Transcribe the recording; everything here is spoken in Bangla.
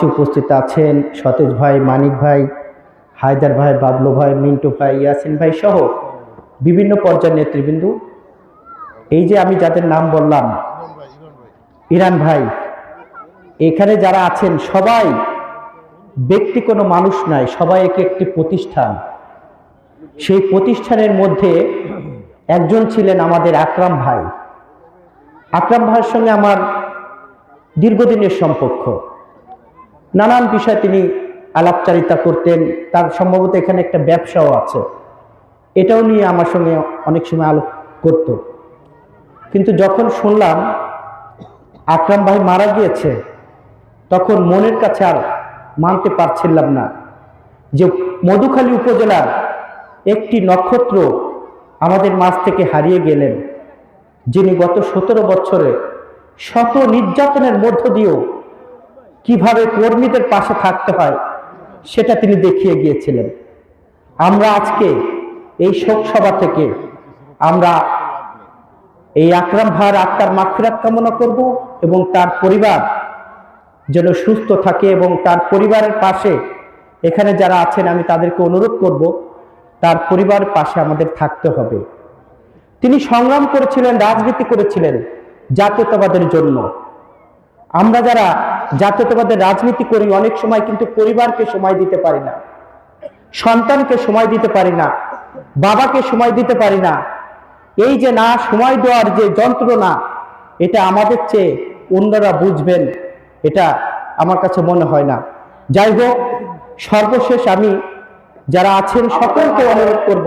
মঞ্চে উপস্থিত আছেন সতেজ ভাই, মানিক ভাই, হায়দার ভাই, বাবলু ভাই, মিন্টু ভাই, ইয়াসিন ভাই সহ বিভিন্ন পর্যায়ের নেতৃবৃন্দ। এই যে আমি যাদের নাম বললাম, ইরান ভাই, এখানে যারা আছেন, সবাই ব্যক্তি কোনো মানুষ নাই, সবাই একে একটি প্রতিষ্ঠান। সেই প্রতিষ্ঠানের মধ্যে একজন ছিলেন আমাদের আকরাম ভাই। আকরাম ভাইয়ের সঙ্গে আমার দীর্ঘদিনের সম্পর্ক। নানান বিষয় তিনি আলাপচারিতা করতেন। তার সম্ভবত এখানে একটা ব্যবসাও আছে। এটাও নিয়ে আমার সঙ্গে অনেক সময় আলোপ করত। কিন্তু যখন শুনলাম আকরাম ভাই মারা গিয়েছে, তখন মনের কাছে আর মানতে পারছিলাম না যে মধুখালী উপজেলার একটি নক্ষত্র আমাদের মাঝ থেকে হারিয়ে গেলেন, যিনি গত সতেরো বছরে শত নির্যাতনের মধ্য দিয়েও কীভাবে কর্মীদের পাশে থাকতে হয়, সেটা তিনি দেখিয়ে গিয়েছিলেন। আমরা আজকে এই শোক সভা থেকে আমরা এই আকরাম ভাইয়ের আত্মার মাফিরাত কামনা করব এবং তার পরিবার যেন সুস্থ থাকে এবং তার পরিবারের পাশে এখানে যারা আছেন, আমি তাদেরকে অনুরোধ করব, তার পরিবার পাশে আমাদের থাকতে হবে। তিনি সংগ্রাম করেছিলেন, রাজনীতি করেছিলেন জাতীয়তাবাদের জন্য। আমরা যারা জাতীয়তাবাদের রাজনীতি করি, অনেক সময় কিন্তু পরিবারকে সময় দিতে পারি না, সন্তানকে সময় দিতে পারি না, বাবাকে সময় দিতে পারি না। এই যে না সময় দেওয়ার যে যন্ত্রণা, এটা আমাদের চেয়ে অন্যরা বুঝবেন, এটা আমার কাছে মনে হয় না। যাই হোক, সর্বশেষ আমি যারা আছেন সকলকে অনুরোধ করব